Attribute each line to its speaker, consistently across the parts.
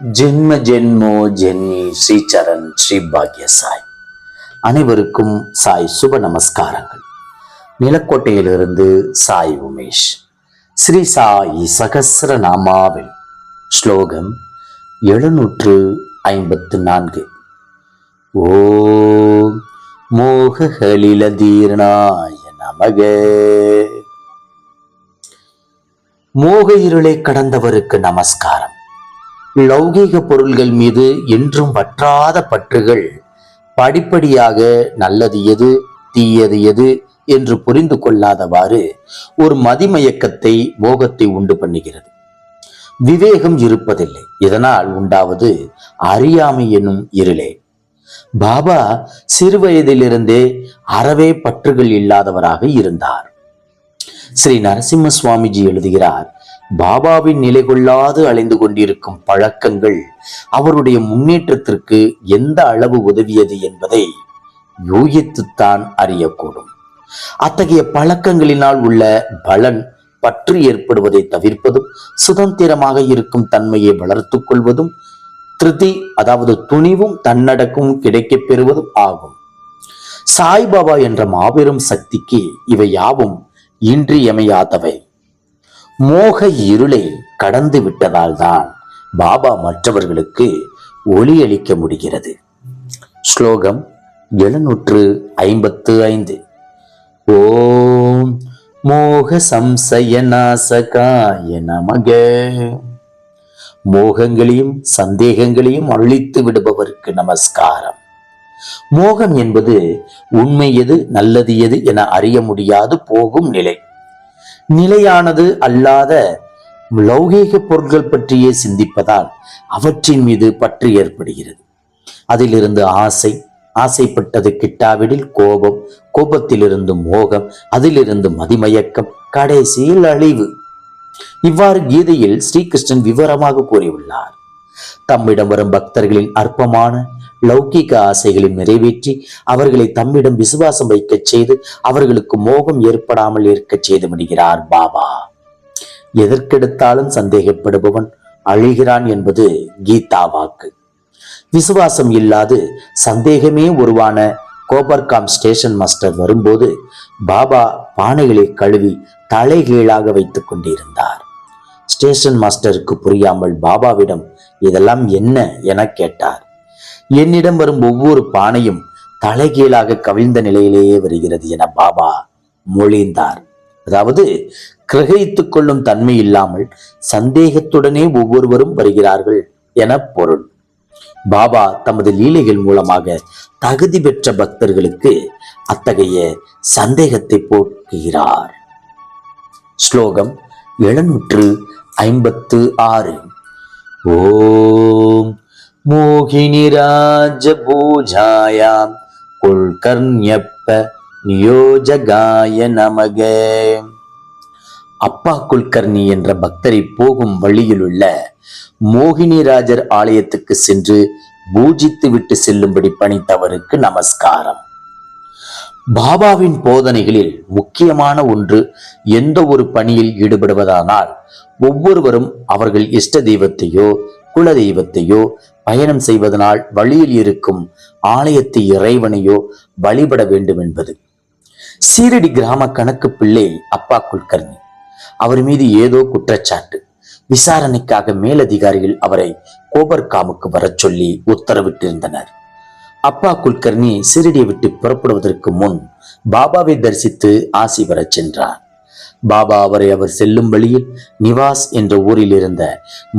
Speaker 1: ஜென்ம ஜென்மோ ஜென்மி ஸ்ரீ சரண் ஸ்ரீ பாக்ய சாய் அனைவருக்கும் சாய் சுப நமஸ்காரங்கள். நிலக்கோட்டையிலிருந்து சாய் உமேஷ். ஸ்ரீ சாய் சகசிர நாமாவில் ஸ்லோகம் எழுநூற்று ஐம்பத்து நான்கு. ஓ மோகலில தீர்ணாய நமக. மோக இருளை கடந்தவருக்கு நமஸ்காரம். லௌகீக பொருள்கள் மீது என்றும் வற்றாத பற்றுகள். படிப்படியாக நல்லது எது தீயது எது என்று புரிந்து கொள்ளாதவாறு ஒரு மதிமயக்கத்தை மோகத்தை உண்டு பண்ணுகிறது. விவேகம் இருப்பதில்லை. இதனால் உண்டாவது அறியாமை என்னும் இருளே. பாபா சிறுவயதிலிருந்தே அறவே பற்றுகள் இல்லாதவராக இருந்தார். ஸ்ரீ நரசிம்ம சுவாமிஜி எழுதுகிறார் பாபாவின் நிலை கொள்ளாது அலைந்து கொண்டிருக்கும் பழக்கங்கள் அவருடைய முன்னேற்றத்திற்கு எந்த அளவு உதவியது என்பதை யூகித்துத்தான் அறியக்கூடும். அத்தகைய பழக்கங்களினால் உள்ள பலன் பற்று ஏற்படுவதை தவிர்ப்பதும் சுதந்திரமாக இருக்கும் தன்மையை வளர்த்துக் கொள்வதும் திருதி அதாவது துணிவும் தன்னடக்கமும் கிடைக்கப் பெறுவதும் ஆகும். சாய்பாபா என்ற மாபெரும் சக்திக்கு இவை யாவும் இன்றியமையாதவை. மோக இருளை கடந்து விட்டதால் தான் பாபா மற்றவர்களுக்கு ஒளியளிக்க முடிகிறது. ஸ்லோகம் எழுநூற்று ஐம்பத்து ஐந்து. ஓம் மோக சம்சய நாசகாய நமக. மோகங்களையும் சந்தேகங்களையும் அழித்து விடுபவருக்கு நமஸ்காரம். மோகம் என்பது உண்மை எது நல்லது எது என அறிய முடியாது போகும் நிலை. நிலையானது அல்லாத லௌகீக பொருட்கள் பற்றியே சிந்திப்பதால் அவற்றின் மீது பற்று ஏற்படுகிறது. அதிலிருந்து ஆசை ஆசைப்பட்டது கிட்டாவிடில் கோபம் கோபத்திலிருந்து மோகம் அதிலிருந்து மதிமயக்கம் கடைசியில் அழிவு. இவ்வாறு கீதையில் ஸ்ரீகிருஷ்ணன் விவரமாக கூறியுள்ளார். தம்மிடம் வரும் பக்தர்களின் அற்பமான லௌகிக ஆசைகளை நிறைவேற்றி அவர்களை தம்மிடம் விசுவாசம் வைக்கச் செய்து அவர்களுக்கு மோகம் ஏற்படாமல் இருக்கச் செய்து விடுகிறார் பாபா. எதற்கெடுத்தாலும் சந்தேகப்படுபவன் அழிகிறான் என்பது கீதா வாக்கு. விசுவாசம் இல்லாது சந்தேகமே உருவான கோபர்காம் ஸ்டேஷன் மாஸ்டர் வரும்போது பாபா பானைகளை கழுவி தலைகீழாக வைத்துக் கொண்டிருந்தார். ஸ்டேஷன் மாஸ்டருக்கு புரியாமல் பாபாவிடம் இதெல்லாம் என்ன என கேட்டார். என்னிடம் வரும் ஒவ்வொரு பானையும் தலைகீழாக கவிழ்ந்த நிலையிலேயே வருகிறது என பாபா மொழிந்தார். அதாவது கிரகித்துக் கொள்ளும் தன்மை இல்லாமல் சந்தேகத்துடனே ஒவ்வொருவரும் வருகிறார்கள் என பொருள். பாபா தமது லீலைகள் மூலமாக தகுதி பெற்ற பக்தர்களுக்கு அத்தகைய சந்தேகத்தை போக்குகிறார். ஸ்லோகம் எழுநூற்று ஐம்பத்து ஆறு. ஓம் மோகினி ராஜ பூஜாயாம் குல்கர்ணியப்ப நியோஜகாய நமக. அப்பா குல்கர்ணி என்ற பக்தரை போகும் வழியிலுள்ள மோகினிராஜர் ஆலயத்துக்கு சென்று பூஜித்து விட்டு செல்லும்படி பணித்தவருக்கு நமஸ்காரம். பாபாவின் போதனைகளில் முக்கியமான ஒன்று எந்த ஒரு பணியில் ஈடுபடுவதானால் ஒவ்வொருவரும் அவர்கள் இஷ்ட தெய்வத்தையோ குல தெய்வத்தையோ பயணம் செய்வதனால் வழியில் இருக்கும் ஆலயத்து இறைவனையோ வழிபட வேண்டும் என்பது சீரடி கிராம கணக்கு பிள்ளை அப்பா குல்கர்ணி. அவர் மீது ஏதோ குற்றச்சாட்டு. விசாரணைக்காக மேலதிகாரிகள் அவரை கோபர்காமுக்கு வரச் சொல்லி உத்தரவிட்டிருந்தனர். அப்பா குல்கர்னி சிறிடியை விட்டு புறப்படுவதற்கு முன் பாபாவை தரிசித்து ஆசி பெறச் சென்றார். பாபா அவரை அவர் செல்லும் வழியில் நிவாஸ் என்ற ஊரில் இருந்த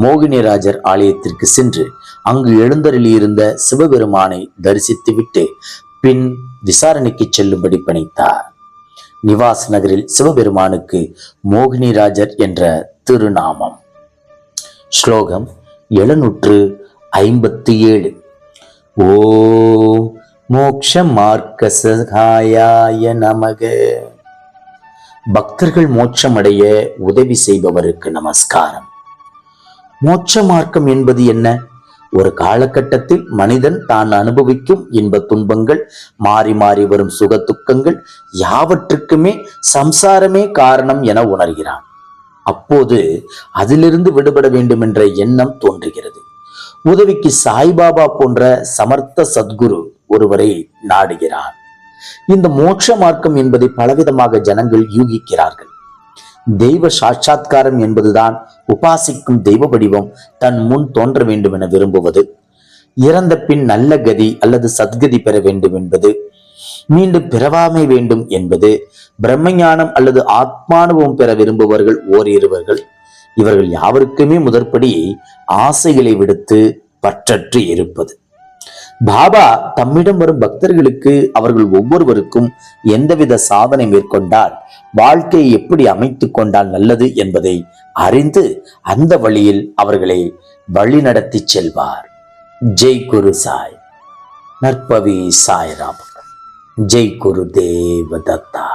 Speaker 1: மோகினிராஜர் ஆலயத்திற்கு சென்று அங்கு எழுந்தருளியிருந்த சிவபெருமானை தரிசித்துவிட்டு பின் விசாரணைக்கு செல்லும்படி பணித்தார். நிவாஸ் நகரில் சிவபெருமானுக்கு மோகினிராஜர் என்ற திருநாமம். ஸ்லோகம் எழுநூற்று ஐம்பத்தி ஏழு. ஓ மோக்ஷ மார்க்க சகாயாய நமக. பக்தர்கள் மோட்சமடைய உதவி செய்பவருக்கு நமஸ்காரம். மோட்ச மார்க்கம் என்பது என்ன? ஒரு காலகட்டத்தில் மனிதன் தான் அனுபவிக்கும் இன்ப துன்பங்கள் மாறி மாறி வரும் சுக துக்கங்கள் யாவற்றுக்குமே சம்சாரமே காரணம் என உணர்கிறான். அப்போது அதிலிருந்து விடுபட வேண்டும் என்ற எண்ணம் தோன்றுகிறது. உதவிக்கு சாய்பாபா போன்ற சமர்த்த சத்குரு ஒருவரை நாடுகிறான் இந்த மோட்ச மார்க்கம் என்பதை பலவிதமாக ஜனங்கள் யூகிக்கிறார்கள். தெய்வ சாட்சாத்காரம் என்பதுதான் உபாசிக்கும் தெய்வ வடிவம் தன் முன் தோன்ற வேண்டும் என விரும்புவது. இறந்த பின் நல்ல கதி அல்லது சத்கதி பெற வேண்டும் என்பது. மீண்டும் பிறவாமை வேண்டும் என்பது. பிரம்மஞானம் அல்லது ஆத்மானுபவம் பெற விரும்புபவர்கள் ஓரிருவர்கள் இவர்கள் யாவருக்குமே முதற்படி ஆசைகளை விடுத்து பற்றற்று இருப்பது. பாபா தம்மிடம் வரும் பக்தர்களுக்கு அவர்கள் ஒவ்வொருவருக்கும் எந்தவித சாதனை மேற்கொண்டால் வாழ்க்கையை எப்படி அமைத்து கொண்டால் நல்லது என்பதை அறிந்து அந்த வழியில் அவர்களை வழிநடத்தி செல்வார். ஜெய் குரு சாய். நற்பவி சாய்ராம். ஜெய் குரு தேவதத்தா.